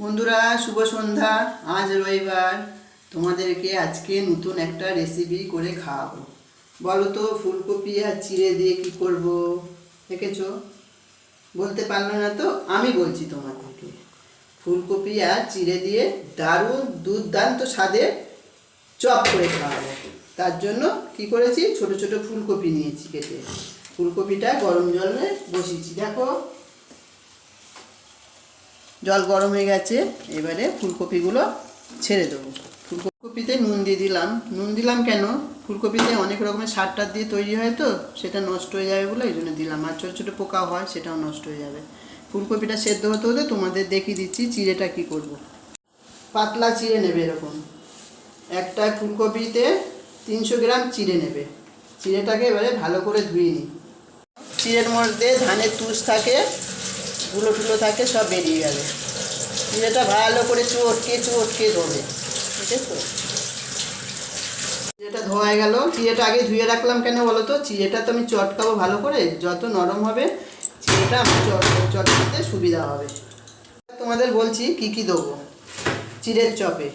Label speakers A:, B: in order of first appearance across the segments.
A: বন্ধুরা, শুভ সন্ধ্যা। আজ রবিবার। তোমাদেরকে আজকে নতুন একটা রেসিপি করে খাওয়াবো। বলো তো, ফুলকপি আর চিড়ে দিয়ে কি করব? দেখেছ? বলতে পারল না তো? আমি বলছি তোমাদেরকে। ফুলকপি আর চিড়ে দিয়ে দারুণ দুর্দান্ত স্বাদে চপ করে খাওয়াবো। তার জন্য কি করেছি? ছোট ছোট ফুলকপি নিয়েছি কেটে। ফুলকপিটা গরম জলে বসিয়েছি। দেখো জল গরম হয়ে গেছে, এবারে ফুলকপিগুলো ছেড়ে দেবো। ফুলকপিতে নুন দিয়ে দিলাম। নুন দিলাম কেন? ফুলকপিতে অনেক রকমের সার টার দিয়ে তৈরি হয় তো, সেটা নষ্ট হয়ে যাবে বলে এই জন্য দিলাম। আর ছোটো ছোটো পোকা হয়, সেটাও নষ্ট হয়ে যাবে। ফুলকপিটা সেদ্ধ হতে হতে তোমাদের দেখিয়ে দিচ্ছি চিড়েটা কি করব। পাতলা চিড়ে নেবে এরকম। একটা ফুলকপিতে তিনশো গ্রাম চিড়ে নেবে। চিড়েটাকে এবারে ভালো করে ধুয়ে নিই। চিড়ের মধ্যে ধানের তুষ থাকে গুলো টুলো থাকে, সব বেরিয়ে যাবে। চিড়েটা ভালো করে চটকে চটকে ধোবে ঠিক আছে ধোয়া গেল। চিড়েটা আগে ধুয়ে রাখলাম কেন বলো তো? চিড়েটা তো আমি চটকাবো ভালো করে। যত নরম হবে চিড়েটা চট, চটকাতে সুবিধা হবে। তোমাদের বলছি কি কি দেবো? চিড়ের চপে।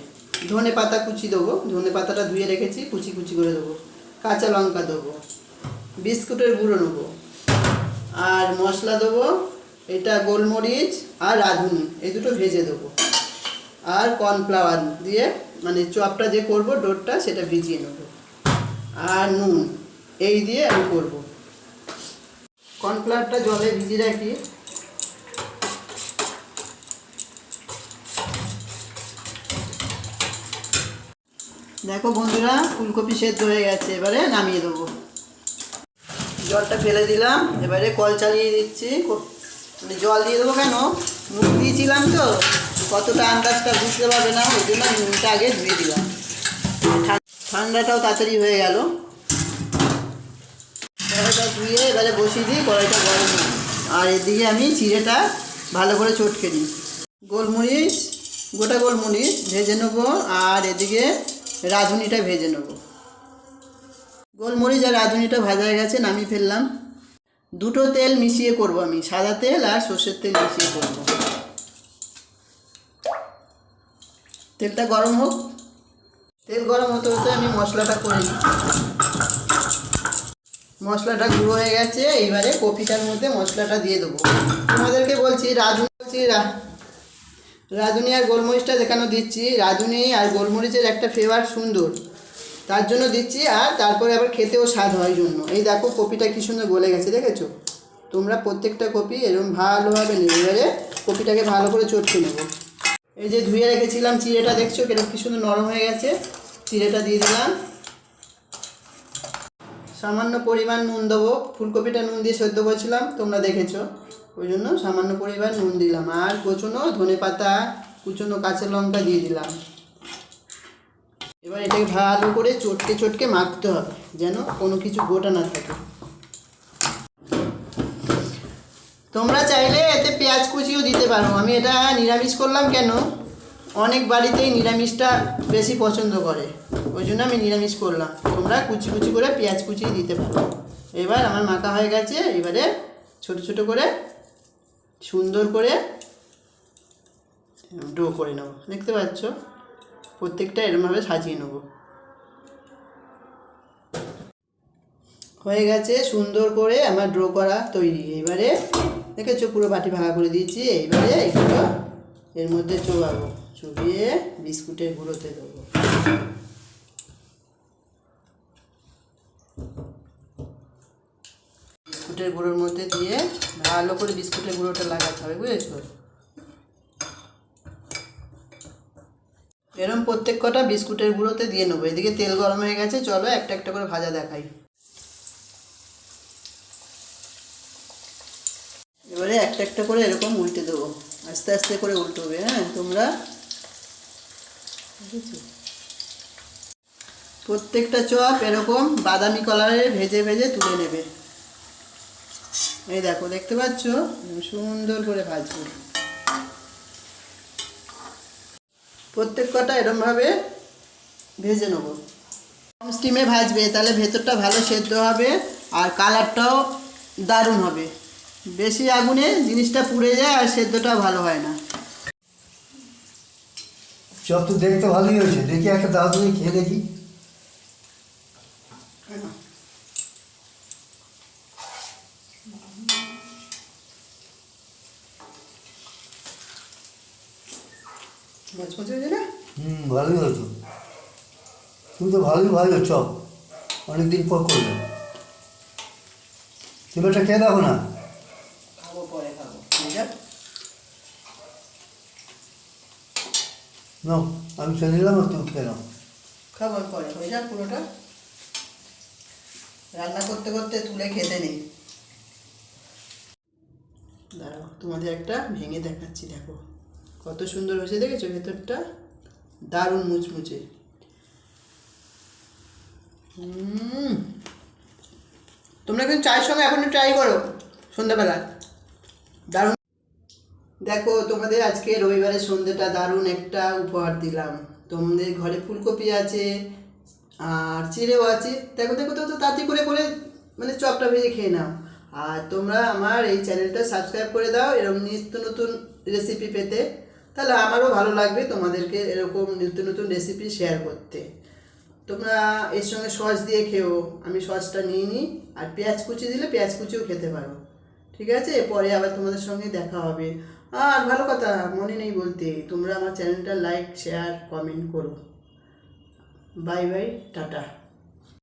A: ধনে পাতা কুচি দেবো। ধনে পাতাটা ধুয়ে রেখেছি, কুচি কুচি করে দেবো। কাঁচা লঙ্কা দেবো। বিস্কুটের গুঁড়ো নেব। আর মশলা দেবো এটা গোলমরিচ আর রাঁধুনি, এই দুটো ভেজে দেবো। আর কর্নফ্লাওয়ার দিয়ে মানে চপটা যে করব, ডোরটা সেটা ভিজিয়ে নেব। আর নুন, এই দিয়ে আমি করব। কর্নফ্লাওয়ারটা জলে ভিজিয়ে রাখি। দেখো বন্ধুরা, ফুলকপি সেদ্ধ হয়ে গেছে, এবারে নামিয়ে দেবো। জলটা ফেলে দিলাম, এবারে কল চালিয়ে দিচ্ছি। জল দিয়ে দেবো কেন? মুখ দিয়েছিলাম তো, কতটা আন্দাজটা বুঝতে পারবে না, ওই জন্য নুনটা আগে ধুয়ে দিলাম। ঠান্ডাটাও তাড়াতাড়ি হয়ে গেল। কড়াইটা ধুয়ে এবারে বসিয়ে দিই, কড়াইটা গরম। আর এদিকে আমি চিড়েটা ভালো করে চটকে দিই গোলমরিচ, গোটা গোলমরিচ ভেজে নেব, আর এদিকে রাঁধুনিটা ভেজে নেব। গোলমরিচ আর রাঁধুনিটা ভাজা হয়ে গেছে, নামিয়ে ফেললাম। দুটো তেল মিশিয়ে করব আমি, সাদা তেল আর সর্ষের তেল মিশিয়ে করব। তেলটা গরম হোক। তেল গরম হতে হতে আমি মশলাটা করে নিই মশলাটা গুঁড়ো হয়ে গেছে, এইবারে কপিটার মধ্যে মশলাটা দিয়ে দেবো। তোমাদেরকে বলছি, রাঁধুনি বলছি রাঁধুনি আর গোলমরিচটা যেখানে দিচ্ছি, রাঁধুনি আর গোলমরিচের একটা ফ্লেভার সুন্দর। তার জন্য দিচ্ছি আর তারপরে আবার খেতেও স্বাদ হয় জন্য। এই দেখো কপিটা কি সুন্দর গলে গেছে, দেখেছ? তোমরা প্রত্যেকটা কপি এরকম ভালোভাবে নেবে এবারে কপিটাকে ভালো করে চটকে নেব। এই যে ধুয়ে রেখেছিলাম চিড়েটা, দেখছ কীরকম কি সুন্দর নরম হয়ে গেছে? চিড়েটা দিয়ে দিলাম। সামান্য পরিমাণ নুন দেবো। ফুলকপিটা নুন দিয়ে সেদ্ধ করেছিলাম, তোমরা দেখেছ? ওই জন্য সামান্য পরিমাণ নুন দিলাম। আর কোচনো ধনে পাতা কুচনো কাঁচা লঙ্কা দিয়ে দিলাম। এবার এটাকে ভালো করে চটকে চটকে মাখতে হবে, যেন কোনো কিছু গোটা না থাকে। তোমরা চাইলে এতে পেঁয়াজ কুচিও দিতে পারো। আমি এটা নিরামিষ করলাম কেন? অনেক বাড়িতেই নিরামিষটা বেশি পছন্দ করে। ওই জন্য আমি নিরামিষ করলাম। তোমরা কুচি কুচি করে পেঁয়াজ কুচি দিতে পারো। এবার আমার মাখা হয়ে গেছে। এবারে ছোট ছোট করে সুন্দর করে ডো করে নেব। দেখতে পাচ্ছ? প্রত্যেকটা এরমভাবে সাজিয়ে নেব। হয়ে গেছে সুন্দর করে আমার ড্র করা তৈরি। এবারে দেখেছ পুরো বাটি ভাঙা করে দিয়েছি। এইবারে এগুলো এর মধ্যে চোবাবো। চুবিয়ে বিস্কুটের গুঁড়োতে দেবো। বিস্কুটের গুঁড়োর মধ্যে দিয়ে ভালো করে বিস্কুটের গুঁড়োটা লাগাতে হবে, বুঝেছ? প্রত্যেক কটা বিস্কুটের গুঁড়োতে দিয়ে নেব। এদিকে তেল গরম হয়ে গেছে, চলো একটা একটা করে ভাজা দেখাই। এবারে একটা একটা করে এরকম উল্টে দেবো। আস্তে আস্তে করে উল্টোবে হ্যাঁ তোমরা? প্রত্যেকটা চপ এরকম বাদামি কালারের ভেজে ভেজে তুলে নেবে। এই দেখো, দেখতে পাচ্ছ? সুন্দর করে ভাজবো। প্রত্যেক কটা এরমভাবে ভেজে নেব। কম স্টিমে ভাজবে তাহলে ভেতরটা ভালো সেদ্ধ হবে আর কালারটাও দারুণ হবে। বেশি আগুনে জিনিসটা পুড়ে যায় আর সেদ্ধটাও ভালো হয় না।
B: চপ তো দেখতে ভালোই হয়েছে। দেখি একটা দাও তুমি খেয়ে দেখি।
A: মচমচে হয়েছে না
B: হুম ভালোই হয়েছে। তুমি তো ভালোই ভালো চপ অনেকদিন পর করলে। তুমি একটা খেয়ে দেখো না।
A: খাব পরে খাব। ঠিক
B: নাও আমি খেয়ে নিলাম আর তুমি খেয়ে নাও।
A: খাবার পরে হয়ে যাক পুরোটা। রান্না করতে করতে তুলে খেতে নেই। দাঁড়াও তোমাদের একটা ভেঙে দেখাচ্ছি দেখো। কত সুন্দর হয়েছে দেখেছ? ভেতরটা? দারুণ মুচমুচে। তোমরা কিন্তু চায়ের সঙ্গে এখন ট্রাই করো সন্ধ্যাবেলা। দারুণ। দেখো, তোমাদের আজকে রবিবারের সন্ধ্যেটা দারুণ একটা উপহার দিলাম। তোমাদের ঘরে ফুলকপি আছে, আর চিড়েও আছে। দেখো দেখো তো তো তাড়াতাড়ি করে করে মানে চপটা ভেজে খেয়ে নাও। আর তোমরা আমার এই চ্যানেলটা সাবস্ক্রাইব করে দাও, এরকম নিত্য নতুন রেসিপি পেতে। তাহলে আমারও ভালো লাগবে তোমাদেরকে এরকম নিত্য নতুন রেসিপি শেয়ার করতে। তোমরা এর সঙ্গে সস দিয়ে খেও, আমি সসটা নিয়ে নিই, আর পেঁয়াজ কুচি দিলে পেঁয়াজ কুচিও খেতে পারো। ঠিক আছে? পরে আবার তোমাদের সঙ্গে দেখা হবে। আর ভালো কথা, মনে নেই বলতে, তোমরা আমার চ্যানেলটা লাইক শেয়ার কমেন্ট করো। Bye bye tata.